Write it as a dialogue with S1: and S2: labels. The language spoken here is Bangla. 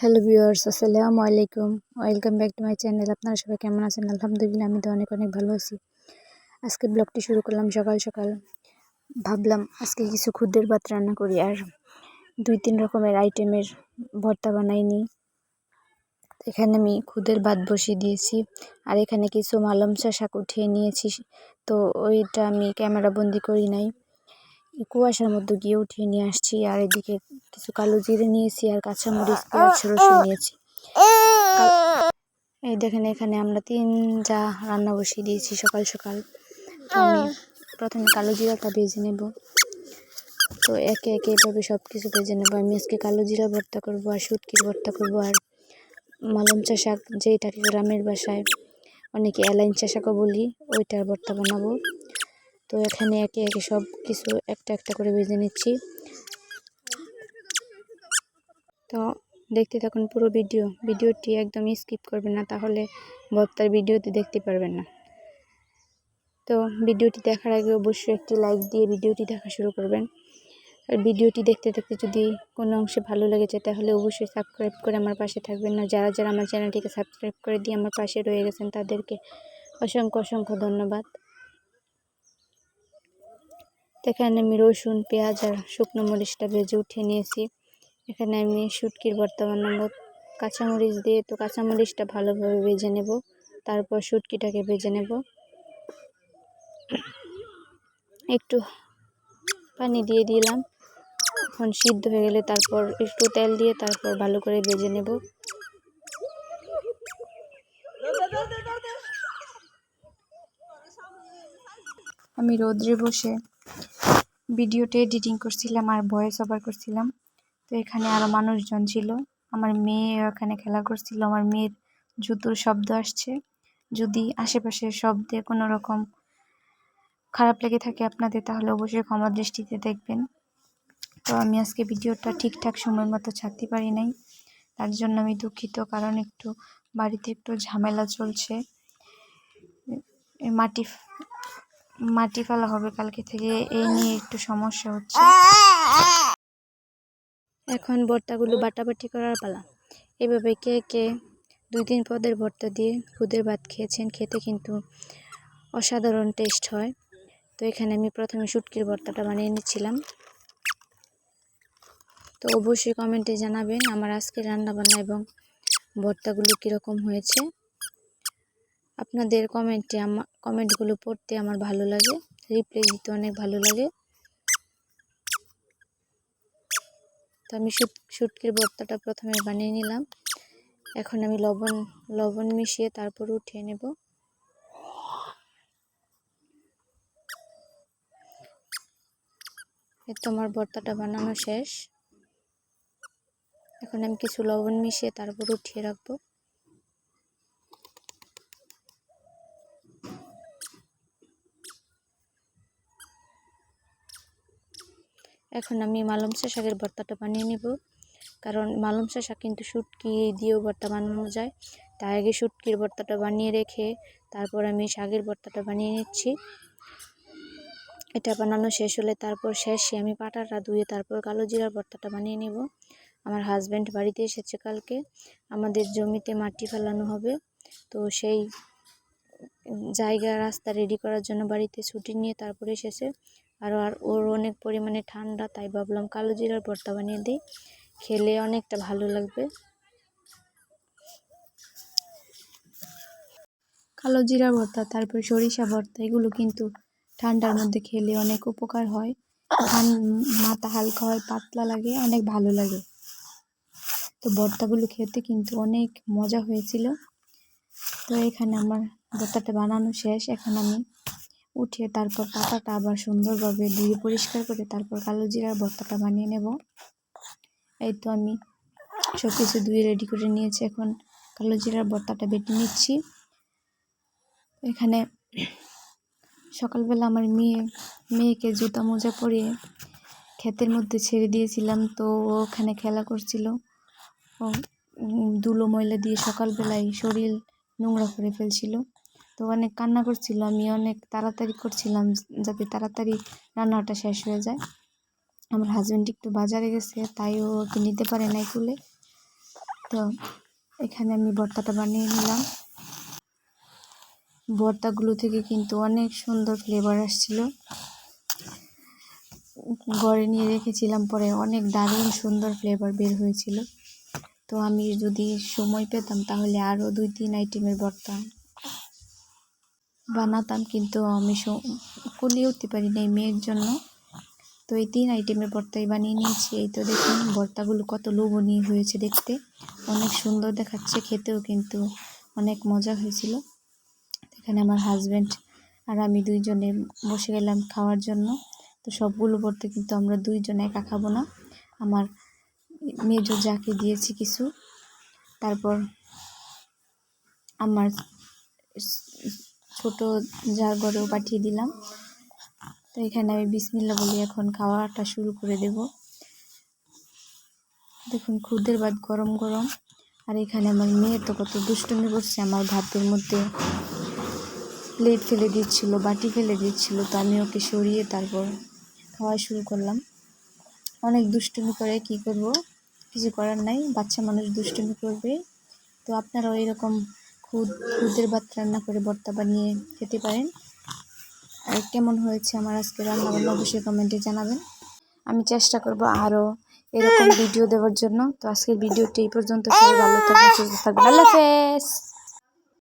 S1: হ্যালো ভিউয়ার্স, আসসালামু আলাইকুম। Welcome back to my channel. আপনারা সবাই কেমন আছেন? আলহামদুলিল্লাহ, আমি তো অনেক অনেক ভালো আছি। আজকে ব্লগটি শুরু করলাম সকাল সকাল। ভাবলাম আজকে কিছু খুদের ভাত রান্না করি আর দুই তিন রকমের আইটেমের ভর্তা বানাই নিই এখানে আমি খুদের ভাত বসিয়ে দিয়েছি আর এখানে কিছু মালমচা শাক উঠিয়ে নিয়েছি। তো ওইটা আমি ক্যামেরা বন্দি করি নাই। কুয়াশার মধ্যে গিয়ে উঠিয়ে নিয়ে আসছি আর এদিকে কিছু কালো জিরে নিয়েছি আর কাঁচামরিচ পেঁয়াজ রসুন নিয়েছি। এই দেখেন এখানে আমরা তিন যা রান্না বসিয়ে দিয়েছি সকাল সকাল। আমি প্রথমে কালো জিরাটা ভেজে নেব। তো একে একে এভাবে সব কিছু ভেজে নেব। আমি আজকে কালো জিরা ভর্তা করব আর সুটকির ভর্তা করব আর মালঞ্চা শাক যেটাকে গ্রামের বাসায় অনেকে এলাইঞ্চা শাকও বলি ওইটার ভর্তা বানাবো। তো এখানে একে একে সব কিছু একটা একটা করে ভেজে নিচ্ছি। তো দেখতে থাকুন পুরো ভিডিও। ভিডিওটি একদম স্কিপ করবেন না, তাহলে ভর্তার ভিডিওটি দেখতে পারবেন না। তো ভিডিওটি দেখার আগে অবশ্যই একটি লাইক দিয়ে ভিডিওটি দেখা শুরু করবেন। আর ভিডিওটি দেখতে দেখতে যদি কোনো অংশে ভালো লেগেছে তাহলে অবশ্যই সাবস্ক্রাইব করে আমার পাশে থাকবেন। না যারা যারা আমার চ্যানেলটিকে সাবস্ক্রাইব করে দিয়ে আমার পাশে রয়ে গেছেন, তাদেরকে অসংখ্য অসংখ্য ধন্যবাদ। এখানে আমি রসুন, পেঁয়াজ আর শুকনো মরিচটা ভেজে উঠিয়ে নিয়েছি। এখানে আমি শুটকির ভর্তা বানাবো কাঁচামরিচ দিয়ে, তো কাঁচামরিচটা ভালোভাবে ভেজে নেব। তারপর শুটকিটাকে ভেজে নেব। একটু পানি দিয়ে দিলাম। এখন সিদ্ধ হয়ে গেলে তারপর একটু তেল দিয়ে তারপর ভালো করে ভেজে নেব। আমি রোদ্রে বসে ভিডিওটা এডিটিং করছিলাম আর ভয়েস ওভার করছিলাম। তো এখানে আরও মানুষজন ছিল। আমার মেয়ে ওখানে খেলা করছিল। আমার মেয়ের জুতোর শব্দ আসছে। যদি আশেপাশের শব্দে কোনো রকম খারাপ লেগে থাকে আপনাদের, তাহলে অবশ্যই ক্ষমা দৃষ্টিতে দেখবেন। তো আমি আজকে ভিডিওটা ঠিকঠাক সময় মতো ছাড়তে পারি নাই। তার জন্য আমি দুঃখিত, কারণ একটু বাড়িতে একটু ঝামেলা চলছে। মাটি মাটি ফেলা হবে কালকে থেকে, এই নিয়ে একটু সমস্যা হচ্ছে। এখন ভর্তাগুলো বাটাবাটি করার পালা। এভাবে কে কে দুই তিন পদের ভর্তা দিয়ে খুদের ভাত খেয়েছেন, খেতে কিন্তু অসাধারণ টেস্ট হয়। তো এখানে আমি প্রথমে শুটকির ভর্তাটা বানিয়ে নিচ্ছিলাম। তো অবশ্যই কমেন্টে জানাবেন আমার আজকে রান্নাবান্না এবং ভর্তাগুলো কীরকম হয়েছে। আপনাদের কমেন্টে আমার কমেন্টগুলো পড়তে আমার ভালো লাগে রিপ্লাই দিতে অনেক ভালো লাগে। তো আমি শুট, শুটকির ভর্তাটা প্রথমে বানিয়ে নিলাম। এখন আমি লবণ লবণ মিশিয়ে তারপর উঠিয়ে নেব। এ তো আমার ভর্তাটা বানানো শেষ। এখন আমি কিছু লবণ মিশিয়ে তারপর উঠিয়ে রাখব। এখন আমি মালংসা শাকের ভর্তাটা বানিয়ে নেব। কারণ মালংসা শাক কিন্তু শুটকি দিয়েও ভর্তা বানানো যায়। তার আগে শুটকির ভর্তাটা বানিয়ে রেখে তারপর আমি শাকের ভর্তাটা বানিয়ে নিচ্ছি। এটা বানানো শেষ হলে তারপর শেষে আমি পাটাটা ধুয়ে তারপর কালো জিরার ভর্তাটা বানিয়ে নেব। আমার হাজব্যান্ড বাড়িতে এসেছে কালকে। আমাদের জমিতে মাটি ফেলানো হবে। তো সেই জায়গা রাস্তা রেডি করার জন্য বাড়িতে ছুটি নিয়ে তারপরে এসেছে। আর আর ওর অনেক পরিমাণে ঠান্ডা, তাই ভাবলাম কালো জিরার ভর্তা বানিয়ে দিই। খেলে অনেকটা ভালো লাগবে। কালো জিরা ভর্তা, তারপর সরিষা ভর্তা, এগুলো কিন্তু ঠান্ডার মধ্যে খেলে অনেক উপকার হয়। মাথা হালকা হয়, পাতলা লাগে, অনেক ভালো লাগে। তো ভর্তাগুলো খেতে কিন্তু অনেক মজা হয়েছিল। তো এখানে আমার ভর্তাটা বানানো শেষ। এখন আমি উঠিয়ে তারপর পাতাটা আবার সুন্দরভাবে ধুয়ে পরিষ্কার করে তারপর কালো জিরার ভর্তাটা বানিয়ে নেব। এই তো আমি সব কিছু ধুয়ে রেডি করে নিয়েছি। এখন কালো জিরার ভর্তাটা বেটে নিচ্ছি। এখানে সকালবেলা আমার মেয়ে, মেয়েকে জুতা মোজা পরিয়ে ক্ষেতের মধ্যে ছেড়ে দিয়েছিলাম, তো ওখানে খেলা করছিল। ও ধুলো ময়লা দিয়ে সকালবেলায় শরীর নোংরা করে ফেলছিল। তো অনেক কান্না করছিল, আমি অনেক তাড়াতাড়ি করছিলাম যাতে তাড়াতাড়ি রান্নাটা শেষ হয়ে যায়। আমার হাজব্যান্ড একটু বাজারে গেছে, তাই ও ওকে নিতে পারে নাই তুলে তো এখানে আমি ভর্তাটা বানিয়ে নিলাম। ভর্তাগুলো থেকে কিন্তু অনেক সুন্দর ফ্লেভার আসছিল। ঘরে নিয়ে রেখেছিলাম, পরে অনেক দারুণ সুন্দর ফ্লেভার বের হয়েছিল। তো আমি যদি সময় পেতাম, তাহলে আরও দুই, তিন আইটেমের ভর্তা বানাতাম কিন্তু আমি কুলিয়ে উঠতে পারি না এই মেয়ের জন্য। তো এই তিন আইটেমের ভর্তাই বানিয়ে নিয়েছি। এই তো দেখুন, ভর্তাগুলো কত লোভনীয় হয়েছে দেখতে। অনেক সুন্দর দেখাচ্ছে, খেতেও কিন্তু অনেক মজা হয়েছিল। এখানে আমার হাজব্যান্ড আর আমি দুইজনে বসে গেলাম খাওয়ার জন্য। তো সবগুলো ভর্তা কিন্তু আমরা দুইজনে একা খাব না। আমার মেজো যাকে দিয়েছি কিছু। তারপর আমার ছোট যার ঘরেও পাঠিয়ে দিলাম। তো এখানে আমি বিসমিল্লা বলি এখন খাওয়াটা শুরু করে দেব। দেখুন, খুদের ভাত গরম গরম। আর এখানে আমার মেয়ে তো কত দুষ্টুমি করছে, আমার ভাতের মধ্যে প্লেট ফেলে দিচ্ছিল, বাটি ফেলে দিচ্ছিল, তো আমি ওকে সরিয়ে তারপর খাওয়া শুরু করলাম। অনেক দুষ্টুমি করে, কি করব? কিছু করার নাই, বাচ্চা মানুষ দুষ্টুমি করবে। তো আপনারাও এরকম খুদ খুদের ভাত রান্না করে ভর্তা বানিয়ে খেতে পারেন। আর কেমন হয়েছে আমার আজকে রান্না বান্না অবশ্যই কমেন্টে জানাবেন। আমি চেষ্টা করব আরও এরকম ভিডিও দেওয়ার জন্য। তো আজকের ভিডিওটি এই পর্যন্ত। সবাই ভালো থাকবেন সুস্থ থাকবেন। আল্লাহ হাফেজ!